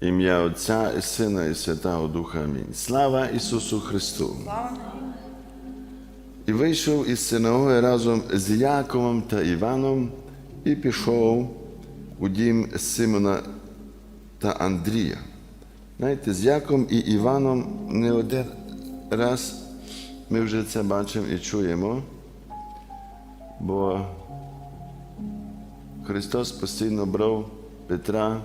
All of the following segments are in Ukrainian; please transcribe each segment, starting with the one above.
Ім'я Отця і Сина і Святого Духа. Амінь. Слава Ісусу Христу! І вийшов із синагоги разом з Яковом та Іваном і пішов у дім Симона та Андрія. Знаєте, з Яковом і Іваном не один раз ми вже це бачимо і чуємо, бо Христос постійно брав Петра,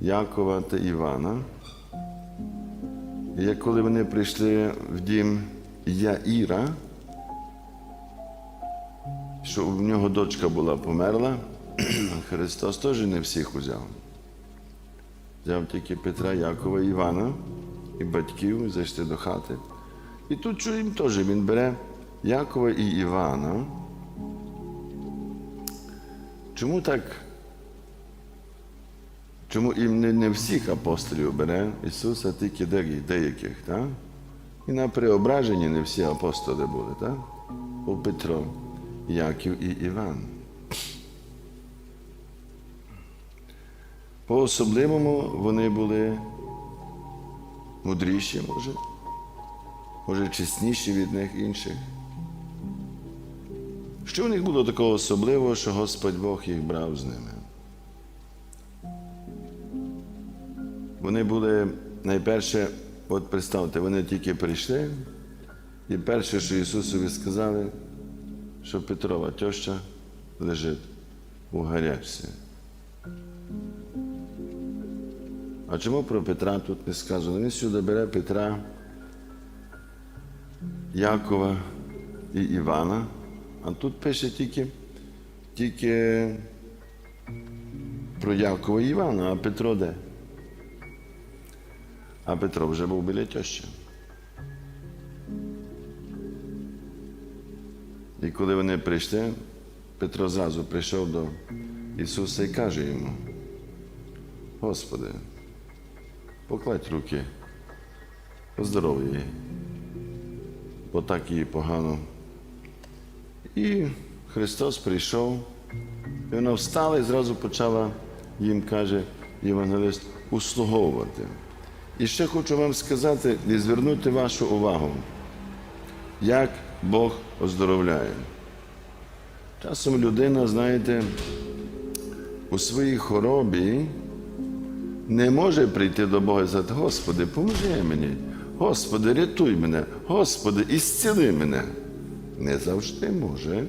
Якова та Івана. І коли вони прийшли в дім Яїра, що в нього дочка була померла, Христос теж не всіх узяв. Взяв тільки Петра, Якова і Івана і батьків зайшли до хати. І тут чуємо теж, він бере Якова і Івана. Чому так? Чому і не, не всіх апостолів бере Ісус, а тільки деяких, так? І на преображенні не всі апостоли були, так? Був Петро, Яків і Іван. По-особливому вони були мудріші, може, може, чесніші від них інших. Що в них було такого особливого, що Господь Бог їх брав з ними? Вони були найперше, от представте, вони тільки прийшли, і перше, що Ісусові сказали, що Петрова теща лежить у гарячці. А чому про Петра тут не сказано? Він сюди бере Петра, Якова і Івана, а тут пише тільки, тільки про Якова і Івана, а Петро де? А Петро вже був біля тещі. І коли вони прийшли, Петро зразу прийшов до Ісуса і каже йому, Господи, покладь руки, поздоровй її, бо так їй погано. І Христос прийшов, і вона встала і зразу почала їм, каже Євангелист, услуговувати. І ще хочу вам сказати і звернути вашу увагу, як Бог оздоровляє. Часом людина, знаєте, у своїй хоробі не може прийти до Бога і сказати, Господи, поможи мені, Господи, рятуй мене, Господи, ісціли мене. Не завжди може.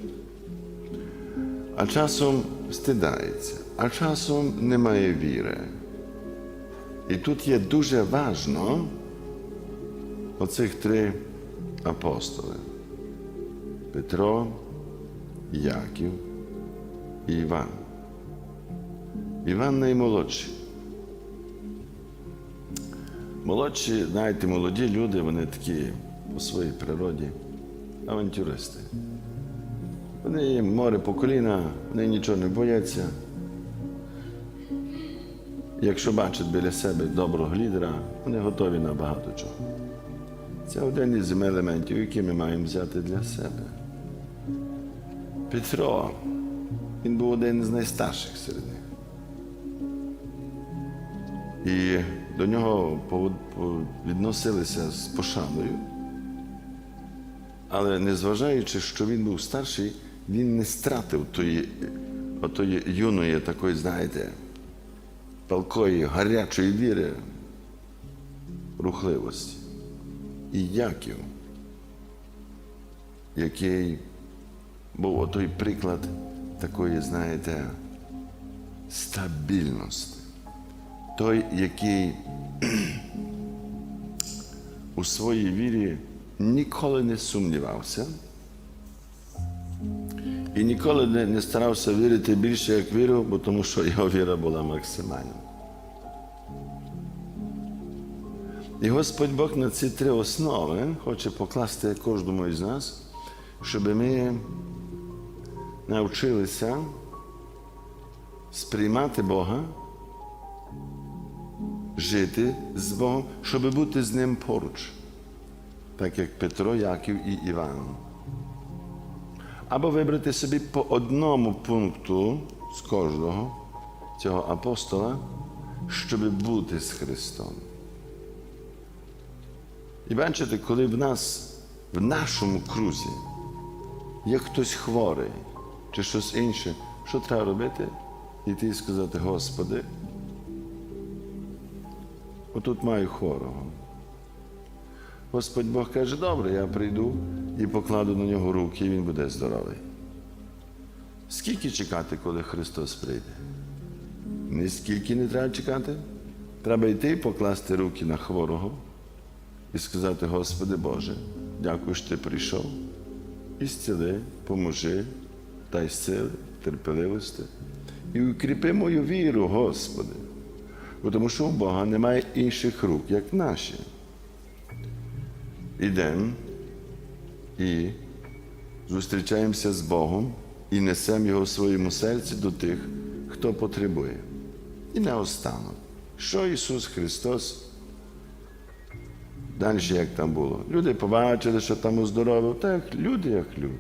А часом стидається, а часом немає віри. І тут є дуже важно оцих три апостоли: Петро, Яків і Іван. Іван наймолодший. Молодші, знаєте, молоді люди, вони такі по своїй природі авантюристи. Вони море по коліна, вони нічого не бояться. Якщо бачать біля себе доброго лідера, вони готові на багато чого. Це один із елементів, які ми маємо взяти для себе. Петро, він був один з найстарших серед них. І до нього відносилися з пошаною. Але незважаючи, що він був старший, він не стратив тої, отої юної такої, знаєте, палкої, гарячої віри, рухливості. І Яків, який був отой приклад такої, знаєте, стабільності. Той, який у своїй вірі ніколи не сумнівався і ніколи не, не старався вірити більше, як вірив, бо тому що його віра була максимальна. І Господь Бог на ці три основи хоче покласти кожному із нас, щоб ми навчилися сприймати Бога, жити з Богом, щоб бути з Ним поруч так як Петро, Яків і Іван. Або вибрати собі по одному пункту з кожного цього апостола, щоб бути з Христом. І бачите, коли в нас, в нашому крузі, є хтось хворий чи щось інше, що треба робити? Іти і сказати, Господи, отут маю хворого. Господь Бог каже, добре, я прийду і покладу на нього руки, і він буде здоровий. Скільки чекати, коли Христос прийде? Ні скільки не треба чекати. Треба йти і покласти руки на хворого і сказати, Господи Боже, дякую, що ти прийшов. І зціли, поможи, дай сили, терпеливості. І укріпи мою віру, Господи. Тому що у Бога немає інших рук, як наші. Ідемо і зустрічаємося з Богом і несемо Його в своєму серці до тих, хто потребує. І наостанок, що Ісус Христос Далі як там було. Люди побачили, що там оздоровив, так люди як люди.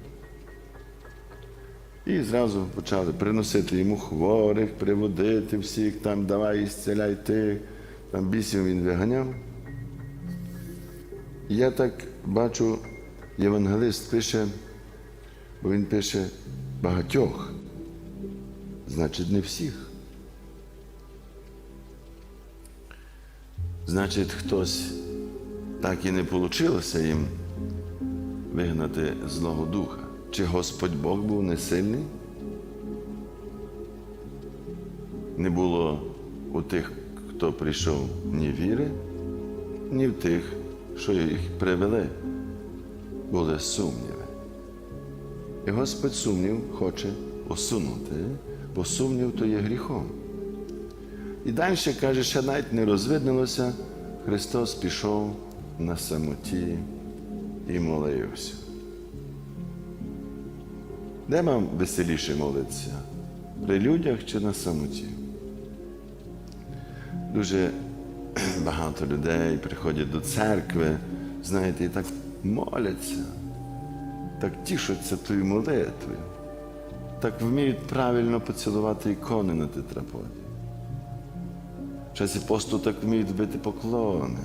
І зразу почали приносити йому хворих, приводити всіх, там давай ісцеляй тих, там бісів він виганяв. Я так бачу, євангелист пише, бо він пише багатьох, значить, не всіх. Значить, хтось так і не вийшло їм вигнати Злого Духа. Чи Господь Бог був не сильний? Не було у тих, хто прийшов ні віри, ні в тих, що їх привели. Були сумніви. І Господь сумнів хоче усунути, бо сумнів то є гріхом. І далі каже, ще навіть не розвиднилося, Христос пішов на самоті і молився. Де вам веселіше молитися? При людях чи на самоті? Дуже багато людей приходять до церкви, знаєте, і так моляться, так тішаться тою молитвою, так вміють правильно поцілувати ікони на тетраподі. В часі посту так вміють бити поклони.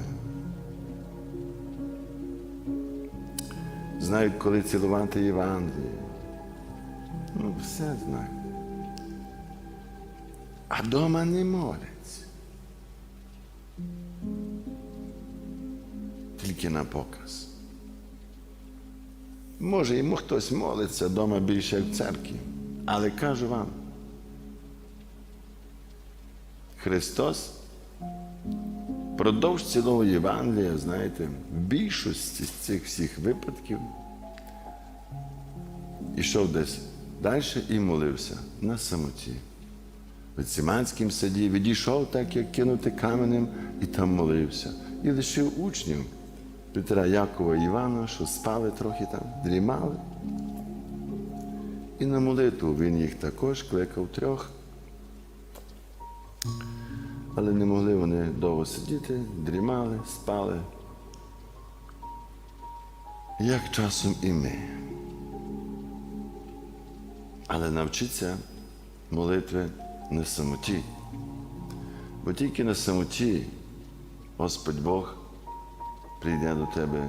Знають, коли цілувати Євангеліє. Ну, все знають. А дома не моляться. Тільки на показ. Може, йому хтось молиться вдома більше як в церкві. Але кажу вам, Христос Продовж цілого Євангелія, знаєте, в більшості з цих всіх випадків ішов десь далі і молився на самоті. В Циманському саді відійшов так, як кинути каменем, і там молився. І лишив учнів Петра Якова і Івана, що спали трохи там, дрімали. І на молитву він їх також кликав трьох. Але не могли вони довго сидіти, дрімали, спали. Як часом і ми. Але навчиться молитви на самоті. Бо тільки на самоті Господь Бог прийде до тебе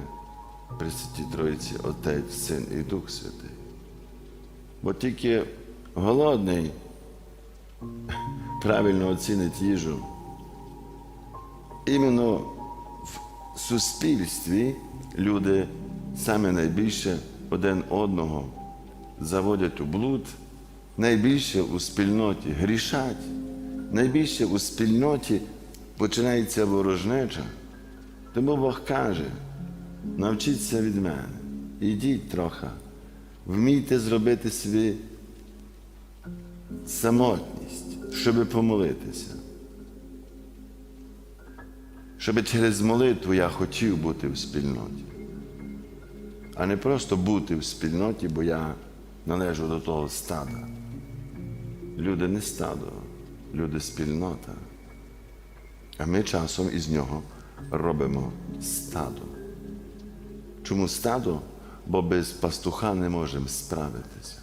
при Святій Троїці Отець, Син і Дух Святий. Бо тільки голодний правильно оцінить їжу. Іменно в суспільстві люди саме найбільше один одного заводять у блуд, найбільше у спільноті грішать, найбільше у спільноті починається ворожнеча. Тому Бог каже, навчіться від мене, ідіть трохи, вмійте зробити собі самотність, щоб помолитися. Щоб через молитву я хотів бути в спільноті, а не просто бути в спільноті, бо я належу до того стада. Люди не стадо, люди спільнота. А ми часом із нього робимо стадо. Чому стадо? Бо без пастуха не можемо справитися.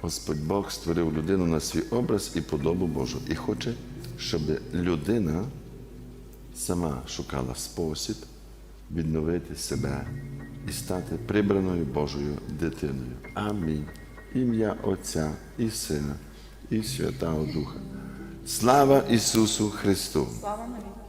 Господь Бог створив людину на свій образ і подобу Божу. І хоче, щоб людина сама шукала спосіб відновити себе і стати прибраною Божою дитиною. Амінь. Ім'я Отця і Сина, і Святого Духа. Слава Ісусу Христу! Слава навіки.